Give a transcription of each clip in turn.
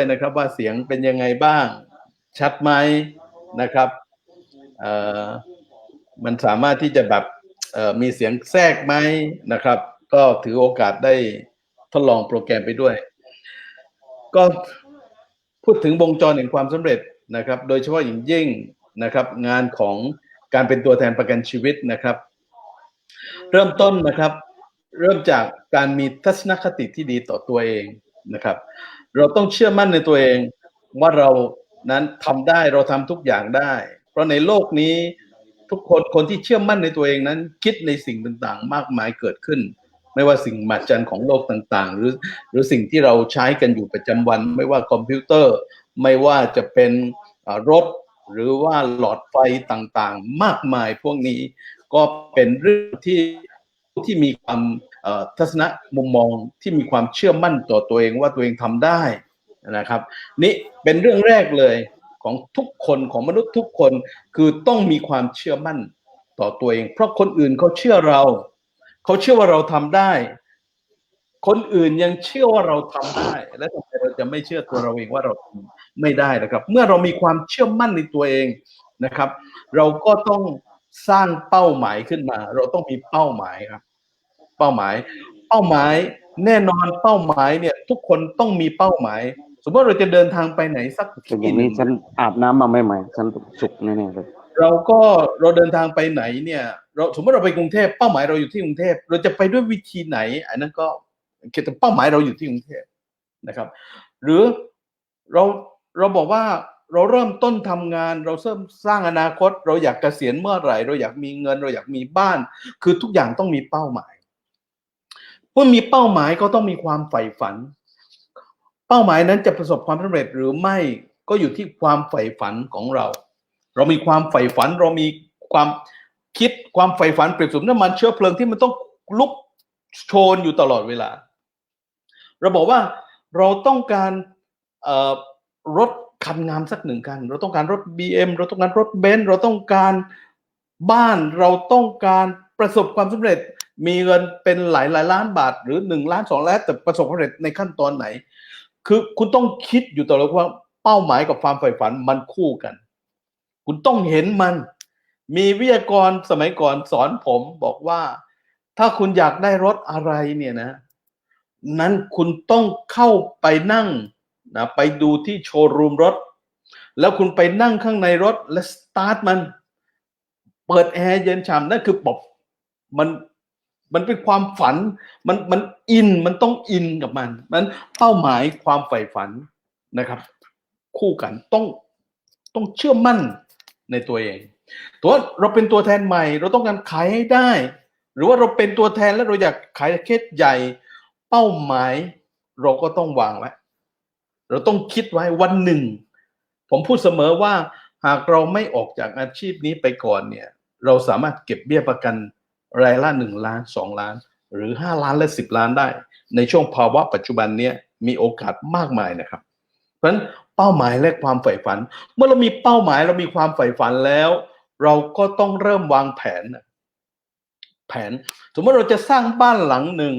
ยนะครับ ว่าเสียงเป็นยังไงบ้าง ชัดไหมนะครับเออมันสามารถที่จะแบบเออมีเสียงแทรกไหมนะครับ ก็ถือโอกาสได้ทดลองโปรแกรมไปด้วย ก็พูดถึงวงจรแห่งความสำเร็จนะครับ โดยเฉพาะอย่างยิ่งนะครับ งานของการเป็นตัวแทนประกันชีวิตนะครับ เริ่มต้นนะครับ เริ่มจากการมีทัศนคติที่ดีต่อตัวเองนะครับ เราต้องเชื่อมั่นในตัวเองว่าเรานั้นทำได้เราทำทุกอย่างได้ เพราะในโลกนี้ทุกคนคนที่เชื่อมั่นในตัวเองนั้น คิดในสิ่งต่างๆ มากมายเกิดขึ้น ไม่ว่าสิ่งมหัศจรรย์ของโลกต่างๆ หรือหรือสิ่งที่เราใช้กันอยู่ประจำวัน ไม่ว่าคอมพิวเตอร์ ไม่ว่าจะเป็นรถหรือว่าหลอดไฟต่างๆ มากมายพวกนี้ก็เป็นเรื่องที่ที่มีความ ทัศนะมุมมองที่มีความเชื่อมั่นต่อตัวเองว่าตัวเองทำได้นะครับ นี่เป็นเรื่องแรกเลยของทุกคนของมนุษย์ทุกคนคือต้องมีความเชื่อมั่นต่อตัวเอง เพราะคนอื่นเขาเชื่อเรา เขาเชื่อว่าเราทำได้ คนอื่นยังเชื่อว่าเราทำได้ และทำไมเราจะไม่เชื่อตัวเราเองว่าเราไม่ได้นะครับ เมื่อเรามีความเชื่อมั่นในตัวเองนะครับ เราก็ต้องสร้างเป้าหมายขึ้นมา เราต้องมีเป้าหมายครับ เป้าหมาย เป้าหมายแน่นอนเป้าหมายเนี่ย ทุกคนต้องมีเป้าหมาย สมมติเราจะเดินทางไปไหนสักเป็นอที่ย่างหนี้นึ่งฉันอาบน้ำมาใหม่ๆฉันสุกแน่ๆเลยเราก็เราเดินทางไปไหนเนี่ย เราสมมติเราไปกรุงเทพเป้าหมายเราอยู่ที่กรุงเทพเราจะไปด้วยวิธีไหนอันนั้นก็คิดถึงเป้าหมายเราอยู่ที่กรุงเทพนะครับ หรือเราเราบอกว่าเราเริ่มต้นทำงาน เราเริ่มสร้างอนาคต เราอยากเกษียณเมื่อไหร่ เราอยากมีเงิน เราอยากมีบ้าน คือทุกอย่างต้องมีเป้าหมาย เมื่อมีเป้าหมายก็ต้องมีความใฝ่ฝัน เป้าหมายนั้นจะประสบความสำเร็จหรือไม่ก็อยู่ที่ความใฝ่ฝันของเรา เรามีความใฝ่ฝัน เรามีความคิดความใฝ่ฝันเปรียบเสมือนน้ำมันเชื้อเพลิงที่มันต้องลุกโชนอยู่ตลอดเวลา เราบอกว่าเราต้องการรถคันงามสักหนึ่งคัน เราต้องการรถ BM เราต้องการรถเบนซ์เราต้องการบ้านเราต้องการประสบความสำเร็จ มีเงินเป็นหลายหลายล้านบาท หรือหนึ่งล้านสองล้านแต่ประสบความสำเร็จในขั้นตอนไหน คือคุณต้องคิดอยู่ตลอดว่าเป้าหมายกับความใฝ่ฝันมันคู่กัน คุณต้องเห็นมัน มีวิทยากรสมัยก่อนสอนผมบอกว่า ถ้าคุณอยากได้รถอะไรเนี่ยนะ นั้นคุณต้องเข้าไปนั่งนะไปดูที่โชว์รูมรถ แล้วคุณไปนั่งข้างในรถและสตาร์ทมัน เปิดแอร์เย็นฉ่ำนั่นคือบอกมัน มันเป็นความฝัน มันมันอินมันต้องอินกับมัน มันเป้าหมายความใฝ่ฝันนะครับ คู่กันต้องต้องเชื่อมั่นในตัวเองตัวเราเป็นตัวแทนใหม่ เราต้องการขายให้ได้ หรือว่าเราเป็นตัวแทนแล้วเราอยากขายเคสใหญ่ เป้าหมาย เราก็ต้องวางไว้เราต้องคิดไว้วันหนึ่ง ผมพูดเสมอว่าหากเราไม่ออกจากอาชีพนี้ไปก่อนเนี่ย เราสามารถเก็บเบี้ยประกัน รายละหนึ่งล้านสองล้าน หรือห้าล้านและสิบล้านได้ ในช่วงภาวะปัจจุบันเนี้ยมีโอกาสมากมายนะครับ เพราะฉะนั้นเป้าหมายและความใฝ่ฝัน เมื่อเรามีเป้าหมายเรามีความใฝ่ฝันแล้ว เราก็ต้องเริ่มวางแผน แผน สมมติเราจะสร้างบ้านหลังหนึ่ง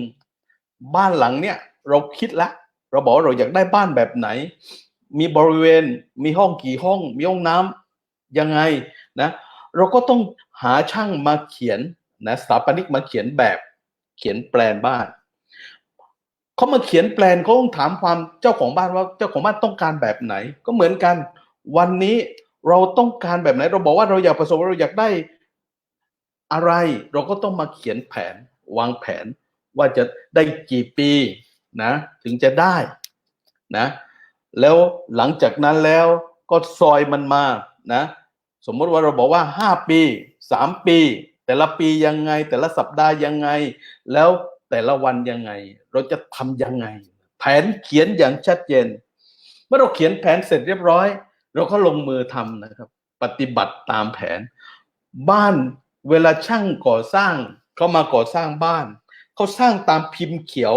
บ้านหลังเนี่ยเราคิดแล้วเราบอกเราอยากได้บ้านแบบไหน มีบริเวณ มีห้องกี่ห้อง มีห้องน้ำยังไงนะ เราก็ต้องหาช่างมาเขียน นะสถาปนิกมาเขียนแบบเขียนแปลนบ้านเขามาเขียนแปลนเขาต้องถามความเจ้าของบ้านว่าเจ้าของบ้านต้องการแบบไหน ก็เหมือนกัน วันนี้เราต้องการแบบไหน เราบอกว่าเราอยากประสบเราอยากได้อะไร เราก็ต้องมาเขียนแผนวางแผนว่าจะได้กี่ปีนะถึงจะได้นะแล้วหลังจากนั้นแล้วก็ซอยมันมานะสมมติว่าเราบอกว่าห้าปีสามปี แต่ละปียังไง แต่ละสัปดาห์ยังไง แล้วแต่ละวันยังไง เราจะทำยังไง แผนเขียนอย่างชัดเจน เมื่อเราเขียนแผนเสร็จเรียบร้อย เราก็ลงมือทำนะครับ ปฏิบัติตามแผน บ้านเวลาช่างก่อสร้างเขามาก่อสร้างบ้านเขาสร้างตามพิมพ์เขียว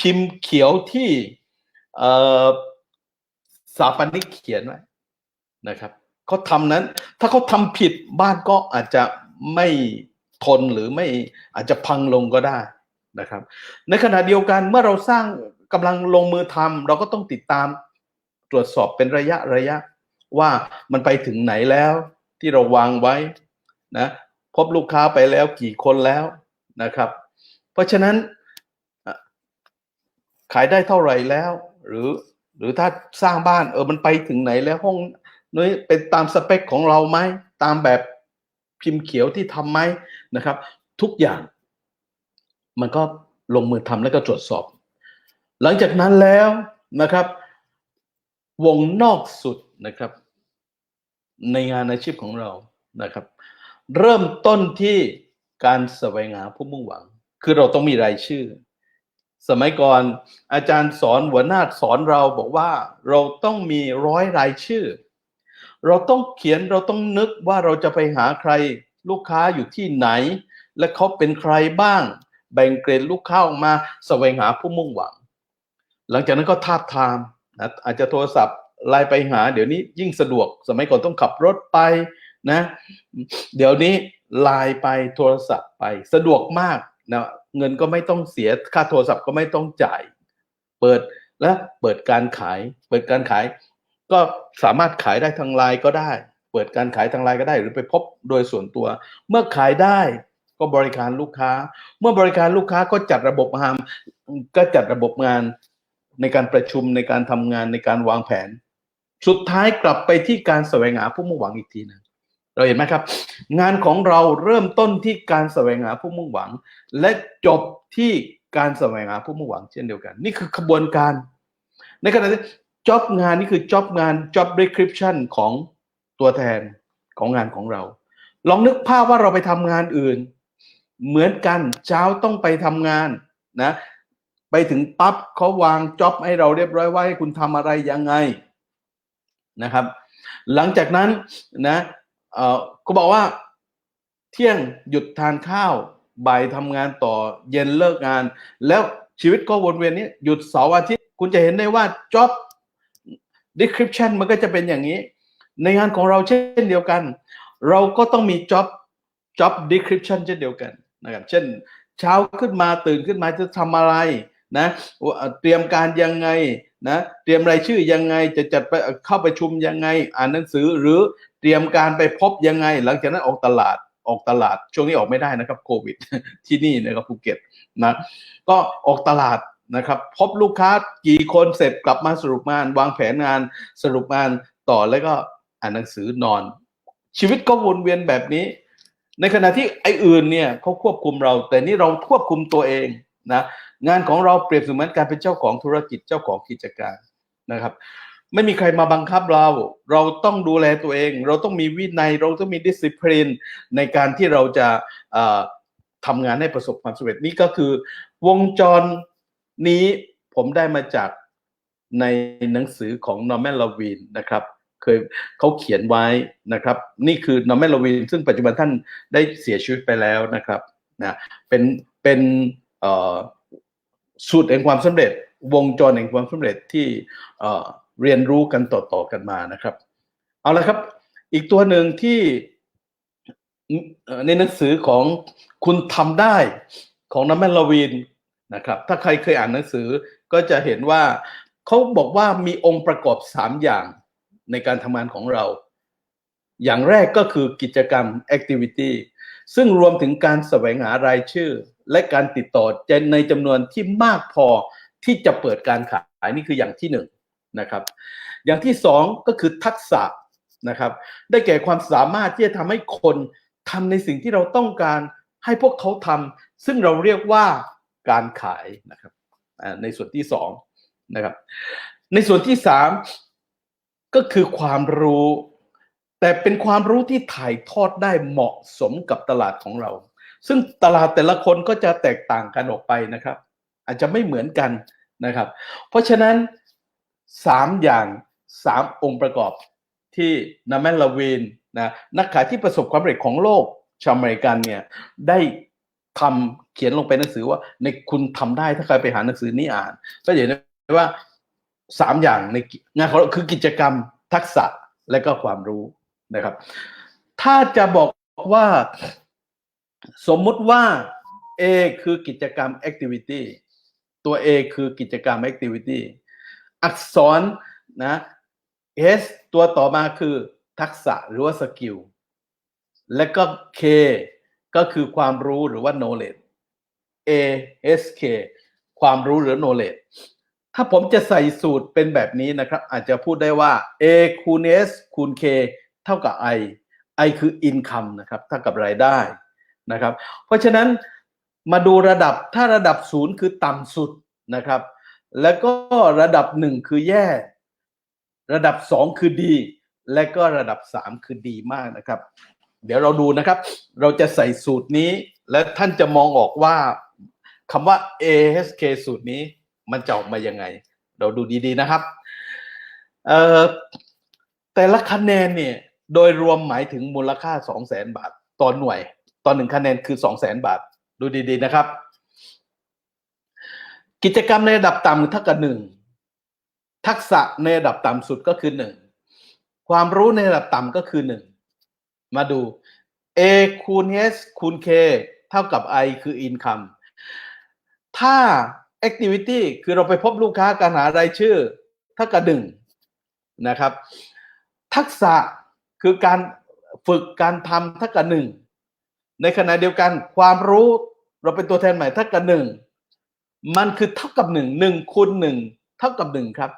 พิมพ์เขียวที่อ่อสถาปนิกเขียนไว้นะครับเขาทำนั้น ถ้าเขาทำผิดบ้านก็อาจจะ ไม่ทนหรือไม่อาจจะพังลงก็ได้นะครับ ในขณะเดียวกันเมื่อเราสร้างกำลังลงมือทำเราก็ต้องติดตามตรวจสอบเป็นระยะระยะว่ามันไปถึงไหนแล้วที่เราวางไว้นะพบลูกค้าไปแล้วกี่คนแล้วนะครับ เพราะฉะนั้นขายได้เท่าไหร่แล้ว หรือหรือถ้าสร้างบ้านเออมันไปถึงไหนแล้วห้องนี้เป็นตามสเปคของเราไหมตามแบบ พิมพ์เขียวที่ทำไหมนะครับ ทุกอย่าง มันก็ลงมือทำแล้วก็ตรวจสอบ หลังจากนั้นแล้วนะครับ วงนอกสุดนะครับ ในงานอาชีพของเรานะครับ เริ่มต้นที่การแสวงหาผู้มุ่งหวัง คือเราต้องมีรายชื่อ สมัยก่อนอาจารย์สอนหัวหน้าสอนเราบอกว่าเราต้องมีร้อยรายชื่อ เราต้องเขียนเราต้องนึกว่าเราจะไปหาใคร ลูกค้าอยู่ที่ไหน และเขาเป็นใครบ้าง แบ่งเกรดลูกค้าออกมาแสวงหาผู้มุ่งหวัง หลังจากนั้นก็ทาบทามนะอาจจะโทรศัพท์ไลน์ไปหา เดี๋ยวนี้ยิ่งสะดวก สมัยก่อนต้องขับรถไปนะ เดี๋ยวนี้ไลน์ไปโทรศัพท์ไปสะดวกมากนะเงินก็ไม่ต้องเสียค่าโทรศัพท์ก็ไม่ต้องจ่าย เปิดและเปิดการขาย เปิดการขาย ก็สามารถขายได้ทางไลน์ก็ได้ เปิดการขายทางไลน์ก็ได้ หรือไปพบโดยส่วนตัว เมื่อขายได้ก็บริการลูกค้า เมื่อบริการลูกค้าก็จัดระบบงานก็จัดระบบงานในการประชุมในการทำงานในการวางแผน สุดท้ายกลับไปที่การแสวงหาผู้มุ่งหวังอีกทีหนึงเราเห็นไหมครับ งานของเราเริ่มต้นที่การแสวงหาผู้มุ่งหวัง และจบที่การแสวงหาผู้มุ่งหวังเช่นเดียวกัน นี่คือขบวนการ ในขณะที่ job งานนี่คือ job งาน job description ของตัวแทนของงานของเรา ลองนึกภาพว่าเราไปทำงานอื่น เหมือนกันเช้าต้องไปทำงานนะ ไปถึงปั๊บเขาวางจ็อบให้เราเรียบร้อยว่าให้คุณทำอะไรยังไงนะครับ หลังจากนั้นนะเอ่อก็บอกว่า เที่ยงหยุดทานข้าวบ่ายทำงานต่อเย็นเลิกงาน แล้วชีวิตก็วนเวียนนี้หยุดเสาร์อาทิตย์คุณจะเห็นได้ว่า job description มันก็จะเป็นอย่างนี้ ในงานของเราเช่นเดียวกัน เราก็ต้องมี job job description เช่นเดียวกันนะครับเช่น เช้าขึ้นมาตื่นขึ้นมาจะทำอะไรนะเตรียมการยังไงนะเตรียมรายชื่อยังไงจะจัดไปเข้าประชุมยังไง อ่านหนังสือหรือเตรียมการไปพบยังไง หลังจากนั้นออกตลาดออกตลาดช่วงนี้ออกไม่ได้นะครับโควิดที่นี่นะครับภูเก็ตนะก็ออกตลาด นะครับพบลูกค้ากี่คนเสร็จกลับมาสรุปงาน วางแผนงานสรุปงานต่อแล้วก็อ่านหนังสือนอน ชีวิตก็วนเวียนแบบนี้ ในขณะที่ไอ้อื่นเนี่ยเขาควบคุมเรา แต่นี่เราควบคุมตัวเองนะงานของเราเปรียบเสมือนการเป็นเจ้าของธุรกิจเจ้าของกิจการนะครับ ไม่มีใครมาบังคับเรา เราต้องดูแลตัวเอง เราต้องมีวินัย เราต้องมีดิสซิ p ลินในการที่เราจะทำงานให้ประสบความสำเร็จนี่ก็คือวงจร นี้ผมได้มาจากในหนังสือของนอร์แมนลาวินนะครับ เคยเขาเขียนไว้นะครับ นี่คือนอร์แมนลาวินซึ่งปัจจุบันท่านได้เสียชีวิตไปแล้วนะครับนะเป็นเป็นสูตรแห่งความสำเร็จ วงจรแห่งความสำเร็จที่เรียนรู้กันต่อๆกันมานะครับ เอาละครับ อีกตัวหนึ่งที่ในหนังสือของคุณทำได้ของน้ำแมนลาวิน นะครับ ถ้าใครเคยอ่านหนังสือก็จะเห็นว่าเขาบอกว่ามีองค์ประกอบสามอย่างในการทำงานของเรา อย่างแรกก็คือกิจกรรม activity ซึ่งรวมถึงการแสวงหารายชื่อ และการติดต่อในจำนวนที่มากพอที่จะเปิดการขายนี่คืออย่างที่หนึ่งนะครับ อย่างที่สองก็คือทักษะนะครับ ได้แก่ความสามารถที่จะทำให้คนทำในสิ่งที่เราต้องการให้พวกเขาทำซึ่งเราเรียกว่า การขายนะครับในส่วนที่สองนะครับ ในส่วนที่สามก็คือความรู้ แต่เป็นความรู้ที่ถ่ายทอดได้เหมาะสมกับตลาดของเรา ซึ่งตลาดแต่ละคนก็จะแตกต่างกันออกไปนะครับ อาจจะไม่เหมือนกันนะครับ เพราะฉะนั้นสามอย่างสามองค์ประกอบที่นาแมนลาวินนะนักขายที่ประสบความสำเร็จของโลกชาวอเมริกันเนี่ยได้ ทำเขียนลงไปในหนังสือว่า ในคุณทำได้ถ้าใครไปหาหนังสือนี้อ่าน ก็เห็นได้ว่าสามอย่างในงานของเราคือกิจกรรมทักษะและก็ความรู้นะครับ ถ้าจะบอกว่าสมมุติว่า A คือกิจกรรม activity ตัว A คือกิจกรรม activity อักษรนะ S ตัวต่อมาคือทักษะหรือว่าสกิล และก็ K ก็คือความรู้หรือว่า knowledge A S K ความรู้หรือ knowledge ถ้าผมจะใส่สูตรเป็นแบบนี้นะครับ อาจจะพูดได้ว่า A คูณ S คูณ K เท่ากับ I I คือ income นะครับเท่ากับรายได้นะครับ เพราะฉะนั้นมาดูระดับถ้าระดับศูนย์คือต่ำสุดนะครับ แล้วก็ระดับหนึ่งคือแย่ ระดับสองคือดี และก็ระดับสามคือดีมากนะครับ เดี๋ยวเราดูนะครับ เราจะใส่สูตรนี้ และท่านจะมองออกว่าคำว่า ASK สูตรนี้มันจะออกมายังไง เราดูดีๆนะครับเอ่อแต่ละคะแนนเนี่ยโดยรวมหมายถึงมูลค่า 2 0 0แสนบาทต่อหน่วยต่อหนึ่งคะแนนคือ 2 0 0แสนบาท ดูดีๆนะครับ กิจกรรมในระดับต่ำเท่ากับหนึ่งทักษะในระดับต่ำสุดก็คือหนึ่งความรู้ในระดับต่ำก็คือหนึ่ง มาดู A คูณ S คูณ K เท่ากับ I คือ income ถ้า activity คือเราไปพบลูกค้าการหารายชื่อเท่ากับหนึ่งนะครับ ทักษะคือการฝึกการทำเท่ากับหนึ่งในขณะเดียวกันความรู้เราเป็นตัวแทนใหม่เท่ากับหนึ่งมันคือเท่ากับหนึ่งหนึ่งคูณหนึ่งเท่ากับหนึ่งครับ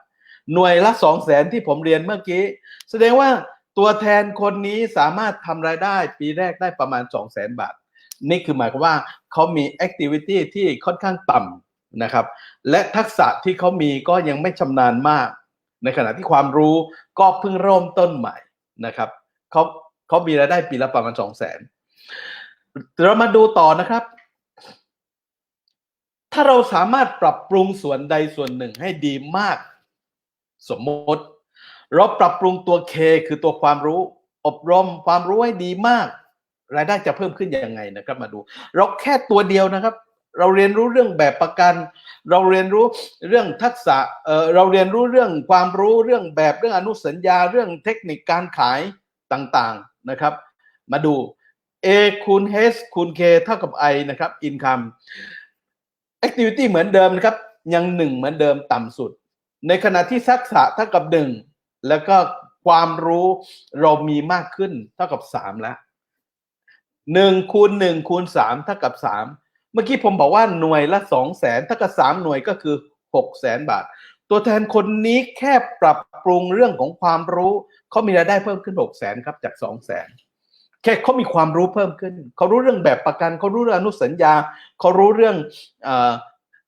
หน่วยละสองแสนที่ผมเรียนเมื่อกี้ แสดงว่า ตัวแทนคนนี้สามารถทำรายได้ปีแรกได้ประมาณ 2 0 0แสนบาท นี่คือหมายความว่าเขามีแอคทิวิตี้ที่ค่อนข้างต่ำนะครับ และทักษะที่เขามีก็ยังไม่ชำนาญมาก ในขณะที่ความรู้ก็เพิ่งเริ่มต้นใหม่นะครับเขาเขามีรายได้ปีละประมาณ 2 0 0แสนเรามาดูต่อนะครับ ถ้าเราสามารถปรับปรุงส่วนใดส่วนหนึ่งให้ดีมาก สมมติ เราปรับปรุงตัว K คือตัวความรู้ อบรมความรู้ให้ดีมาก รายได้จะเพิ่มขึ้นยังไงนะครับมาดู เราแค่ตัวเดียวนะครับ เราเรียนรู้เรื่องแบบประกัน เราเรียนรู้เรื่องทักษะเอ่อเราเรียนรู้เรื่องความรู้เรื่องแบบเรื่องอนุสัญญาเรื่องเทคนิคการขายต่างๆนะครับ มาดู A คูณ H คูณ K เท่ากับ I นะครับ income activity เหมือนเดิมนะครับ ยังหนึ่งเหมือนเดิมต่ำสุด ในขณะที่ทักษะเท่ากับหนึ่ง แล้วก็ความรู้เรามีมากขึ้นเท่ากับสามแล้วหนึ่งคูณหนึ่งคูณสามเท่ากับสามเมื่อกี้ผมบอกว่าหน่วยละสองแสนเท่ากับสามหน่วยก็คือหกแสนบาท ตัวแทนคนนี้แค่ปรับปรุงเรื่องของความรู้เขามีรายได้เพิ่มขึ้นหกแสนครับจากสองแสนแค่เขามีความรู้เพิ่มขึ้นเขารู้เรื่องแบบประกันเขารู้เรื่องอนุสัญญาเขารู้เรื่องเอ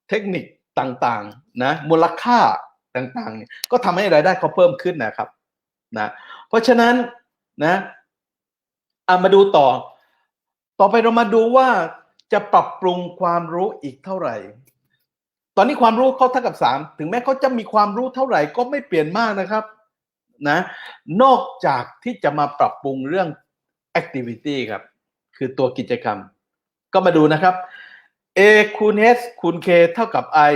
เทคนิคต่างๆนะมูลค่า ต่างๆเนี่ยก็ทำให้รายได้เขาเพิ่มขึ้นนะครับนะเพราะฉะนั้นนะอะมาดูต่อ ต่อไปเรามาดูว่าจะปรับปรุงความรู้อีกเท่าไหร่ ตอนนี้ความรู้เขาเท่ากับสามถึงแม้เขาจะมีความรู้เท่าไหร่ก็ไม่เปลี่ยนมากนะครับนะนอกจากที่จะมาปรับปรุงเรื่อง activity ครับ คือตัวกิจกรรม ก็มาดูนะครับ a คูณ h คูณ k เท่ากับ i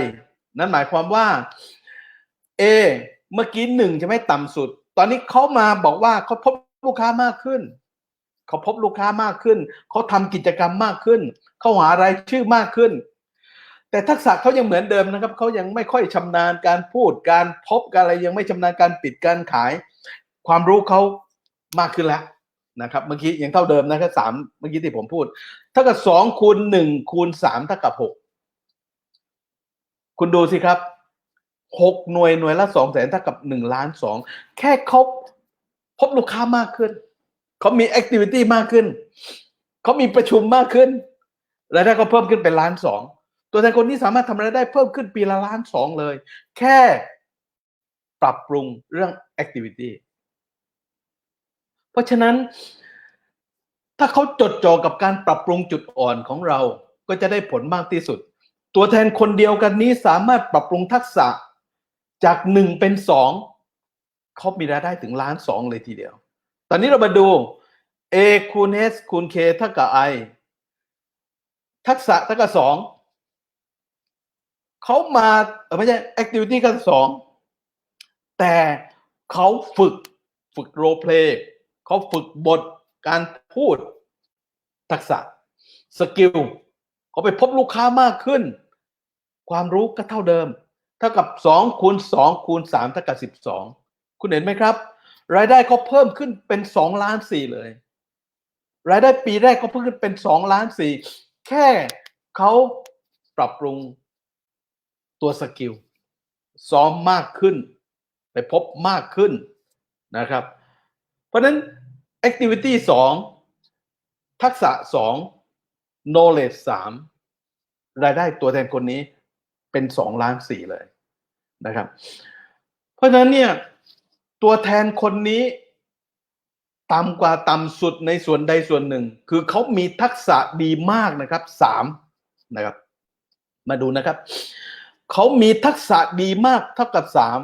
นั่นหมายความว่า a เมื่อกี้หนึ่งจะไม่ต่ำสุด ตอนนี้เขามาบอกว่าเขาพบลูกค้ามากขึ้น เขาพบลูกค้ามากขึ้น เขาทำกิจกรรมมากขึ้น เขาหารายชื่อมากขึ้น แต่ทักษะเขายังเหมือนเดิมนะครับ เขายังไม่ค่อยชำนาญการพูด การพบการอะไรยังไม่ชำนาญการปิดการขาย ความรู้เขามากขึ้นแล้วนะครับ เมื่อกี้ยังเท่าเดิมนะครับสามเมื่อกี้ที่ผมพูดเท่ากับสองคูณหนึ่งคูณสามเท่ากับหกคุณดูสิครับ หกหน่วยหน่วยละสองแสนเท่ากับหนึ่งล้านสองแค่เขาพบลูกค้ามากขึ้น เขามีแอคทิวิตี้มากขึ้น เขามีประชุมมากขึ้นรายได้ก็เพิ่มขึ้นเป็นล้านสองตัวแทนคนนี้สามารถทำรายได้เพิ่มขึ้นปีละล้านสองเลย แค่ปรับปรุงเรื่องแอคทิวิตี้เพราะฉะนั้น ถ้าเขาจดจ่อกับการปรับปรุงจุดอ่อนของเราก็จะได้ผลมากที่สุด ตัวแทนคนเดียวกันนี้สามารถปรับปรุงทักษะ จากหนึ่งเป็นสองเขามีรายได้ถึงล้านสองเลยทีเดียว ตอนนี้เรามาดู a คูณ s คูณ k เท่ากับ i ทักษะเท่ากับสองเขามาเออไม่ใช่ activity ก็สองแต่เขาฝึกฝึกโรเพลย์เขาฝึกบทการพูดทักษะสกิลเขาไปพบลูกค้ามากขึ้น ความรู้ก็เท่าเดิม ท่ากับสองคูณสองคูณสามเท่ากับสิบสองคุณเห็นไหมครับ รายได้เขาเพิ่มขึ้นเป็นสองล้านสี่เลย รายได้ปีแรกเขาเพิ่มขึ้นเป็นสองล้านสี่แค่เขาปรับปรุงตัวสกิลซ้อมมากขึ้น ไปพบมากขึ้นนะครับ เพราะนั้น activity สองทักษะสอง knowledge สามรายได้ตัวแทนคนนี้เป็นสองล้านสี่เลย นะครับ เพราะฉะนั้นเนี่ยตัวแทนคนนี้ต่ำกว่าต่ำสุดในส่วนใดส่วนหนึ่ง คือเขามีทักษะดีมากนะครับสามนะครับ มาดูนะครับ เขามีทักษะดีมากเท่ากับสาม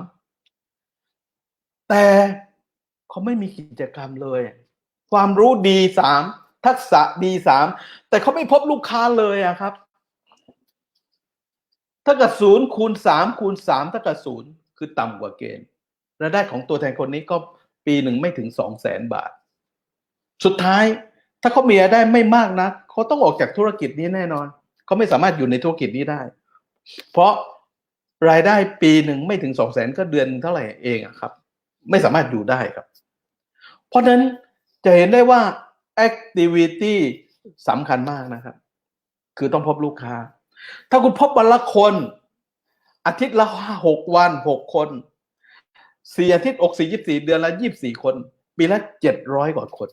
แต่เขาไม่มีกิจกรรมเลย ความรู้ดีสามทักษะดีสามแต่เขาไม่พบลูกค้าเลยอะครับ ถ้ากับศูนย์คูณสามคูณสามถ้ากับศูนย์คือต่ำกว่าเกณฑ์รายได้ของตัวแทนคนนี้ก็ปีหนึ่งไม่ถึงสองแสนบาท สุดท้ายถ้าเขามีรายได้ไม่มากนะเขาต้องออกจากธุรกิจนี้แน่นอนเขาไม่สามารถอยู่ในธุรกิจนี้ได้ เพราะรายได้ปีหนึ่งไม่ถึงสองแสนก็เดือนเท่าไหร่เองครับ ไม่สามารถอยู่ได้ครับ เพราะฉะนั้นจะเห็นได้ว่า activity สำคัญมากนะครับ คือต้องพบลูกค้า ถ้าคุณพบวันละคน อาทิตย์ละหกวันหกคนสี่อาทิตย์อกสี่ยี่สี่เดือนละยี่สี่คน ปีละเจ็ดร้อยกว่าคน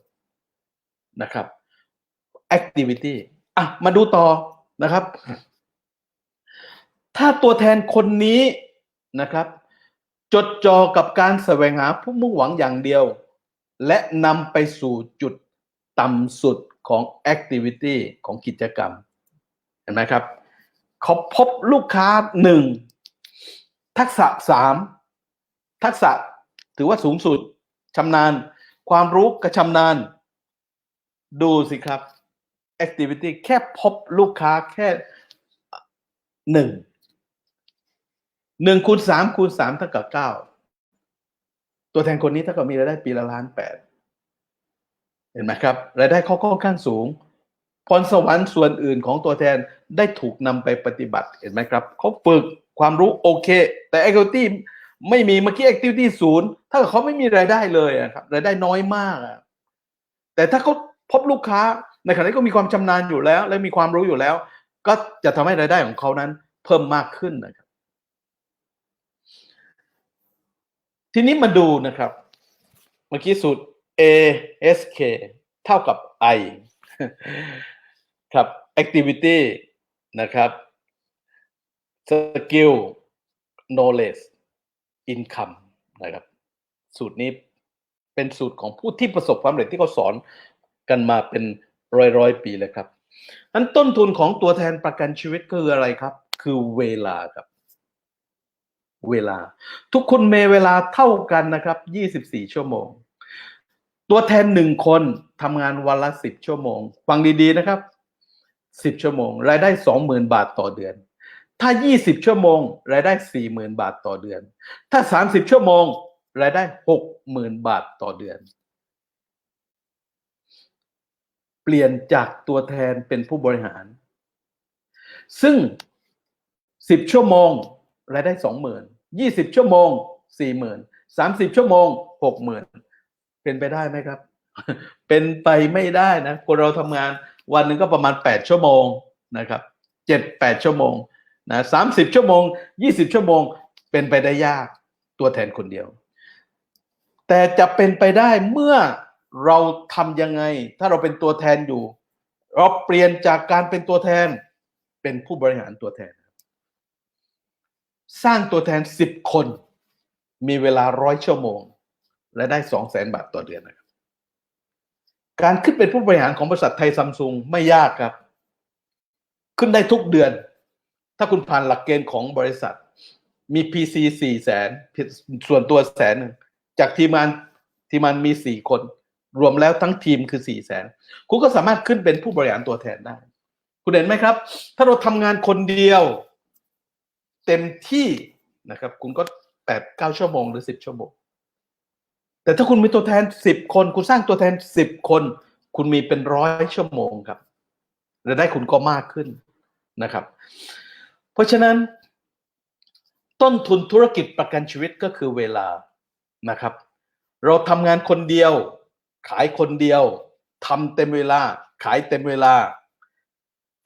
นะครับ activity อะ มาดูต่อนะครับ ถ้าตัวแทนคนนี้นะครับ จดจ่อกับการแสวงหาผู้มุ่งหวังอย่างเดียว และนำไปสู่จุดต่ำสุดของ activity ของกิจกรรมเห็นไหมครับ เขาพบลูกค้าหนึ่งทักษะสามทักษะถือว่าสูงสุดชำนาญ ความรู้กระชำนาญ ดูสิครับ activity แค่พบลูกค้าแค่หนึ่งหนึ่งคูณสามคูณสามเท่ากับเก้าตัวแทนคนนี้เท่ากับมีรายได้ปีละล้านแปดเห็นไหมครับรายได้เขาก็ค่อนข้างสูงพรสวรรค์ส่วนอื่นของตัวแทน ได้ถูกนำไปปฏิบัติเห็นไหมครับเขาฝึกความรู้โอเค แต่ activity ไม่มีเมื่อกี้ activity ศูนย์ถ้าเขาไม่มีรายได้เลยอะครับรายได้น้อยมากอะแต่ถ้าเขาพบลูกค้าในขณะที่ก็มีความชำนาญอยู่แล้ว และมีความรู้อยู่แล้ว ก็จะทำให้รายได้ของเขานั้นเพิ่มมากขึ้นนะครับ ทีนี้มาดูนะครับ เมื่อกี้สูตร ASK เท่ากับ I ครับ activity นะครับ skill knowledge income นะครับ สูตรนี้เป็นสูตรของผู้ที่ประสบความสำเร็จที่เขาสอนกันมาเป็นร้อยร้อยปีเลยครับอันต้นทุนของตัวแทนประกันชีวิตคืออะไรครับ คือเวลาครับ เวลา ทุกคนมีเวลาเท่ากันนะครับ 24 ชั่วโมง ตัวแทนหนึ่งคนทำงานวันละ 10 ชั่วโมง ฟังดีๆนะครับ 10ชั่วโมง รายได้20,000บาทต่อเดือน ถ้า20ชั่วโมง รายได้40,000บาทต่อเดือน ถ้า30ชั่วโมง รายได้60,000บาทต่อเดือน เปลี่ยนจากตัวแทนเป็นผู้บริหาร ซึ่ง10ชั่วโมง รายได้20,000 20ชั่วโมง40,000 30ชั่วโมง60,000เป็นไปได้ไหมครับ เป็นไปไม่ได้นะคนเราทำงาน วันหนึ่งก็ประมาณ 8 ชั่วโมงนะครับ7 8ชั่วโมงนะ30ชั่วโมง20ชั่วโมงเป็นไปได้ยากตัวแทนคนเดียว แต่จะเป็นไปได้เมื่อเราทำยังไง ถ้าเราเป็นตัวแทนอยู่ เราเปลี่ยนจากการเป็นตัวแทนเป็นผู้บริหารตัวแทน สร้างตัวแทน10คนมีเวลาร้อยชั่วโมง และได้2 0 0แสนบาทต่อเดือนนะ การขึ้นเป็นผู้บริหารของบริษัทไทยซัมซุงไม่ยากครับ ขึ้นได้ทุกเดือน ถ้าคุณผ่านหลักเกณฑ์ของบริษัท มี PC สี่แสนส่วนตัวแสนหนึ่งจากทีมงานทีมงานมีสี่คน รวมแล้วทั้งทีมคือสี่แสนคุณก็สามารถขึ้นเป็นผู้บริหารตัวแทนได้ คุณเห็นไหมครับ ถ้าเราทำงานคนเดียว เต็มที่นะครับ คุณก็แปดเก้าชั่วโมงหรือสิบชั่วโมง แต่ถ้าคุณมีตัวแทนสิบคน คุณสร้างตัวแทนสิบคน คุณมีเป็นร้อยชั่วโมงครับรายได้คุณก็มากขึ้นนะครับ เพราะฉะนั้น ต้นทุนธุรกิจประกันชีวิตก็คือเวลานะครับ เราทำงานคนเดียว ขายคนเดียวทำเต็มเวลา ขายเต็มเวลา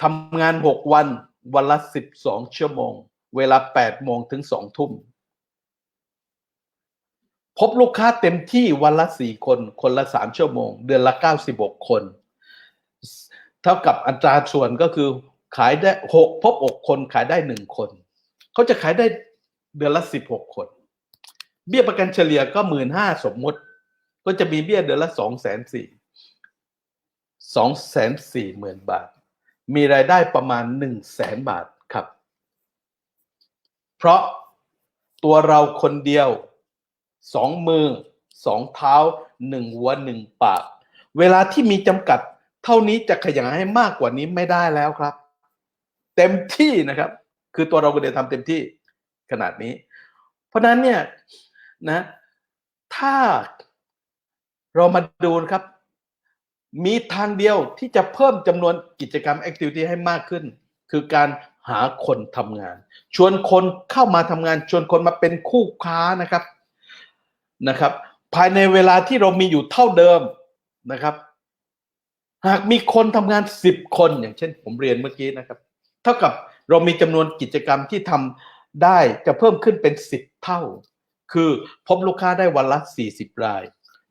ทำงานหกวัน วันละสิบสองชั่วโมง เวลาแปดโมงถึงสองทุ่ม พบลูกค้าเต็มที่วันละสี่คน คนละสามชั่วโมง เดือนละเก้าสิบหกคน เท่ากับอัตราส่วนก็คือขายได้หกพบหกคนขายได้หนึ่งคน เขาจะขายได้เดือนละสิบหกคน เบี้ยประกันเฉลี่ยก็หมื่นห้าสมมติ ก็จะมีเบี้ยเดือนละสองแสนสี่สองแสนสี่หมื่นบาท มีรายได้ประมาณหนึ่งแสนบาทครับ เพราะตัวเราคนเดียว สองมือสองเท้าหนึ่งหัวหนึ่งปาก เวลาที่มีจำกัด เท่านี้จะขยายให้มากกว่านี้ไม่ได้แล้วครับ เต็มที่นะครับ คือตัวเราคนเดียวทำเต็มที่ขนาดนี้ เพราะฉะนั้นเนี่ยนะ ถ้าเรามาดูนะครับ มีทางเดียวที่จะเพิ่มจำนวนกิจกรรมแอคทิวิตี้ให้มากขึ้น คือการหาคนทำงาน ชวนคนเข้ามาทำงาน ชวนคนมาเป็นคู่ค้านะครับ นะครับ ภายในเวลาที่เรามีอยู่เท่าเดิมนะครับ หากมีคนทำงานสิบคนอย่างเช่น ผมเรียนเมื่อกี้นะครับ เท่ากับเรามีจำนวนกิจกรรมที่ทำได้จะเพิ่มขึ้นเป็นสิบเท่า คือพบลูกค้าได้วันละสี่สิบราย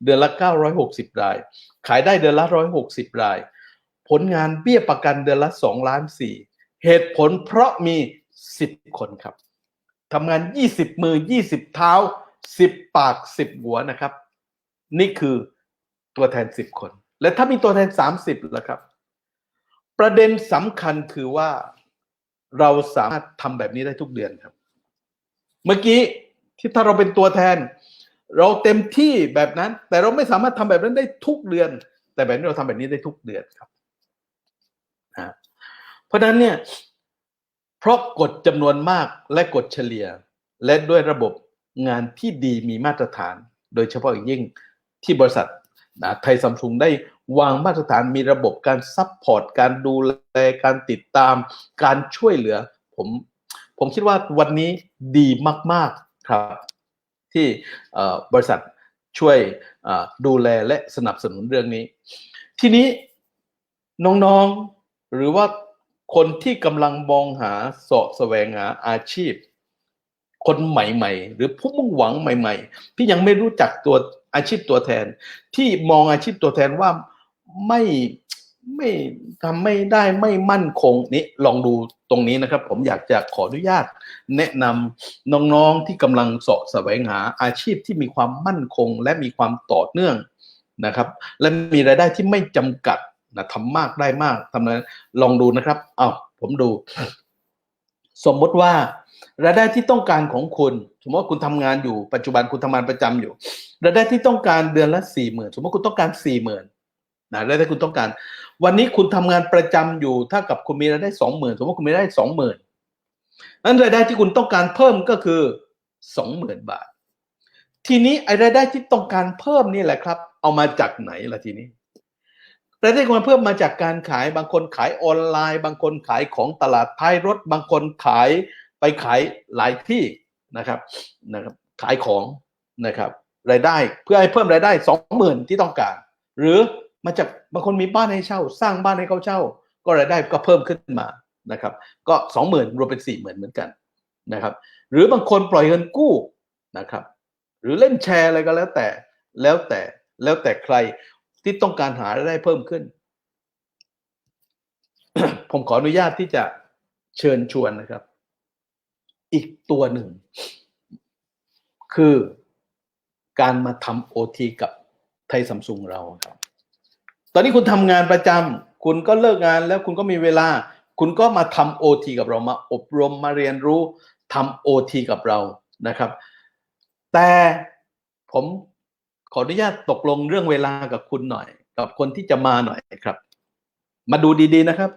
เดือนละเก้าร้อยหกสิบราย ขายได้เดือนละร้อยหกสิบราย ผลงานเบี้ยประกันเดือนละสองล้านสี่เหตุผลเพราะมีสิบคนครับทำงานยี่สิบมือยี่สิบเท้า สิบปากสิบหัวนะครับ นี่คือตัวแทนสิบคน และถ้ามีตัวแทนสามสิบล่ะครับ ประเด็นสำคัญคือว่าเราสามารถทำแบบนี้ได้ทุกเดือนครับ เมื่อกี้ที่ถ้าเราเป็นตัวแทน เราเต็มที่แบบนั้น แต่เราไม่สามารถทำแบบนั้นได้ทุกเดือน แต่แบบนี้เราทำแบบนี้ได้ทุกเดือนครับนะเพราะฉะนั้นเนี่ยเพราะกฎจำนวนมากและกฎเฉลี่ย และด้วยระบบ งานที่ดีมีมาตรฐาน โดยเฉพาะอย่างยิ่งที่บริษัทนะไทยซัมซุงได้วางมาตรฐานมีระบบการซัพพอร์ตการดูแลการติดตาม การช่วยเหลือ ผมผมคิดว่าวันนี้ดีมาก ๆครับ ที่บริษัทช่วยดูแลและสนับสนุนเรื่องนี้ ทีนี้น้องๆหรือว่าคนที่กำลังมองหาเสาะแสวงหาอาชีพ คนใหม่ๆ หรือผู้มุ่งหวังใหม่ ๆ ที่ยังไม่รู้จักตัวอาชีพตัวแทน ที่มองอาชีพตัวแทนว่าไม่ไม่ทำไม่ได้ไม่มั่นคงนี่ลองดูตรงนี้นะครับ ผมอยากจะขออนุญาต แนะนำน้องๆที่กำลังเสาะแสวงหาอาชีพที่มีความมั่นคง และมีความต่อเนื่องนะครับ และมีรายได้ที่ไม่จำกัดนะทำมากได้มากทำนั้นลองดูนะครับเอ้าผมดู สมมติว่า รายได้ที่ต้องการของคุณสมมติว่าคุณทำงานอยู่ปัจจุบันคุณทำงานประจำอยู่รายได้ที่ต้องการเดือนละสี่หมื่นสมมติคุณต้องการสี่หมื่นนะรายได้คุณต้องการ วันนี้คุณทำงานประจำอยู่ถ้ากับคุณมีรายได้สองหมื่นสมมติว่าคุณมีรายได้สองหมื่นนั้นรายได้ที่คุณต้องการเพิ่มก็คือสองหมื่นบาท ทีนี้ไอ้รายได้ที่ต้องการเพิ่มนี่แหละครับ เอามาจากไหนล่ะทีนี้รายได้ที่มันเพิ่มมาจากการขายบางคนขายออนไลน์ บางคนขายของตลาดท้ายรถ บางคนขาย ไปขายหลายที่นะครับนะครับ ขายของนะครับรายได้เพื่อให้เพิ่มรายได้สองหมื่นที่ต้องการ หรือมาจากบางคนมีบ้านให้เช่า สร้างบ้านให้เขาเช่า ก็รายได้ก็เพิ่มขึ้นมานะครับ ก็สองหมื่นรวมเป็นสี่หมื่นเหมือนกันนะครับ หรือบางคนปล่อยเงินกู้นะครับ หรือเล่นแชร์อะไรก็แล้วแต่แล้วแต่แล้วแต่ใครที่ต้องการหารายได้เพิ่มขึ้น ผมขออนุญาตที่จะเชิญชวนนะครับ อีกตัวหนึ่ง คือการมาทำโอทีกับไทยซัมซุงเราครับ ตอนนี้คุณทำงานประจำคุณก็เลิกงานแล้วคุณก็มีเวลา คุณก็มาทำโอทีกับเรามาอบรมมาเรียนรู้ทำโอทีกับเรานะครับ แต่ผมขออนุญาตตกลงเรื่องเวลากับคุณหน่อย กับคนที่จะมาหน่อยครับ มาดูดีๆนะครับ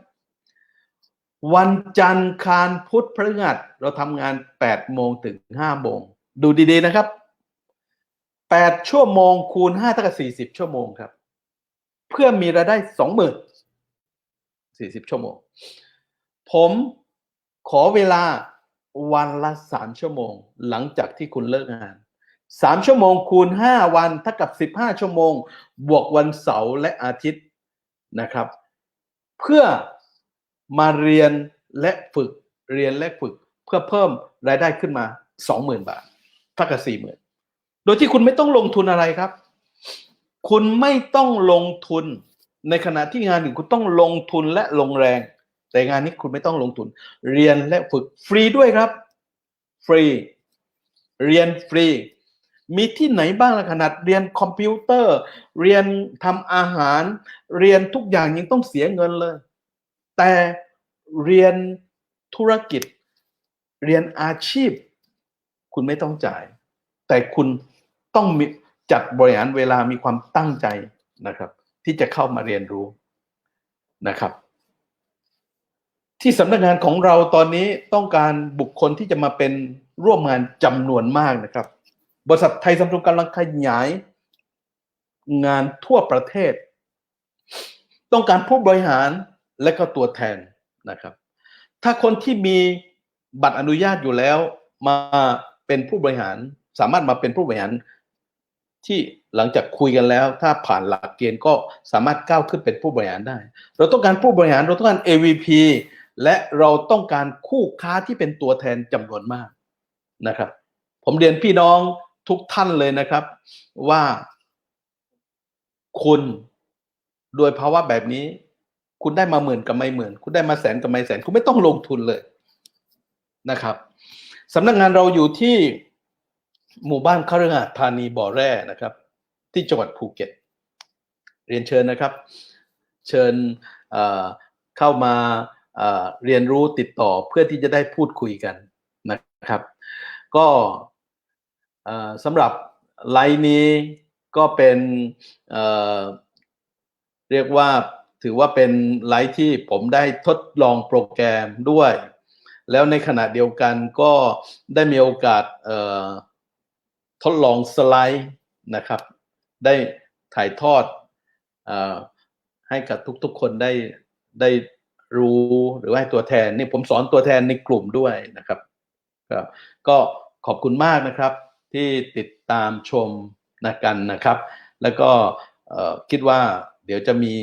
วันจันทร์คารพุธพฤหัสเราทำงาน8โมงถึง5โมง ดูดีๆนะครับ 8 ชั่วโมงคูณ5เท่ากับ40 ชั่วโมงครับ เพื่อมีรายได้ 20,000 40 ชั่วโมง ผมขอเวลาวันละสามชั่วโมง หลังจากที่คุณเลิกงานสามชั่วโมงคูณห้าวันเท่ากับสิบห้าชั่วโมง บวกวันเสาร์และอาทิตย์นะครับ เพื่อ มาเรียนและฝึกเรียนและฝึกเพื่อเพิ่มรายได้ขึ้นมาสองหมื่นบาทเท่ากับสี่หมื่นโดยที่คุณไม่ต้องลงทุนอะไรครับ คุณไม่ต้องลงทุนในขณะที่งานอื่นคุณต้องลงทุนและลงแรง แต่งานนี้คุณไม่ต้องลงทุน เรียนและฝึกฟรีด้วยครับ ฟรี เรียนฟรี มีที่ไหนบ้างล่ะขนาดเรียนคอมพิวเตอร์ เรียนทำอาหาร เรียนทุกอย่างยังต้องเสียเงินเลย แต่เรียนธุรกิจ เรียนอาชีพ คุณไม่ต้องจ่าย แต่คุณต้องมีจัดบริหารเวลามีความตั้งใจนะครับ ที่จะเข้ามาเรียนรู้นะครับ ที่สำนักงานของเราตอนนี้ต้องการบุคคลที่จะมาเป็นร่วมงานจำนวนมากนะครับ บริษัทไทยซัมซุงกำลังขยาย งานทั่วประเทศ ต้องการผู้บริหาร และก็ตัวแทนนะครับ ถ้าคนที่มีบัตรอนุญาตอยู่แล้วมาเป็นผู้บริหารสามารถมาเป็นผู้บริหารที่หลังจากคุยกันแล้ว ถ้าผ่านหลักเกณฑ์ก็สามารถก้าวขึ้นเป็นผู้บริหารได้ เราต้องการผู้บริหารเราต้องการ AVP และเราต้องการคู่ค้าที่เป็นตัวแทนจำนวนมากนะครับ ผมเรียนพี่น้องทุกท่านเลยนะครับว่าคุณโดยภาวะแบบนี้ คุณได้มาหมื่นกับไม่หมื่น คุณได้มาแสนกับไม่แสน คุณไม่ต้องลงทุนเลยนะครับสำนักงานเราอยู่ที่หมู่บ้านคฤหาสน์ธานีบ่อแร่นะครับ ที่จังหวัดภูเก็ต เรียนเชิญนะครับ เชิญเข้ามาเรียนรู้ติดต่อเพื่อที่จะได้พูดคุยกันนะครับ ก็สำหรับไลน์นี้ก็เป็นเรียกว่า ถือว่าเป็นไลฟ์ที่ผมได้ทดลองโปรแกรมด้วย แล้วในขณะเดียวกันก็ได้มีโอกาสทดลองสไลด์นะครับ ได้ถ่ายทอดอให้กับทุกๆคนได้ได้รู้หรือว่าให้ตัวแทนนี่ผมสอนตัวแทนในกลุ่มด้วยนะครับครับก็ขอบคุณมากนะครับที่ติดตามชมนะกันนะครับ แล้วก็คิดว่าเดี๋ยวจะมี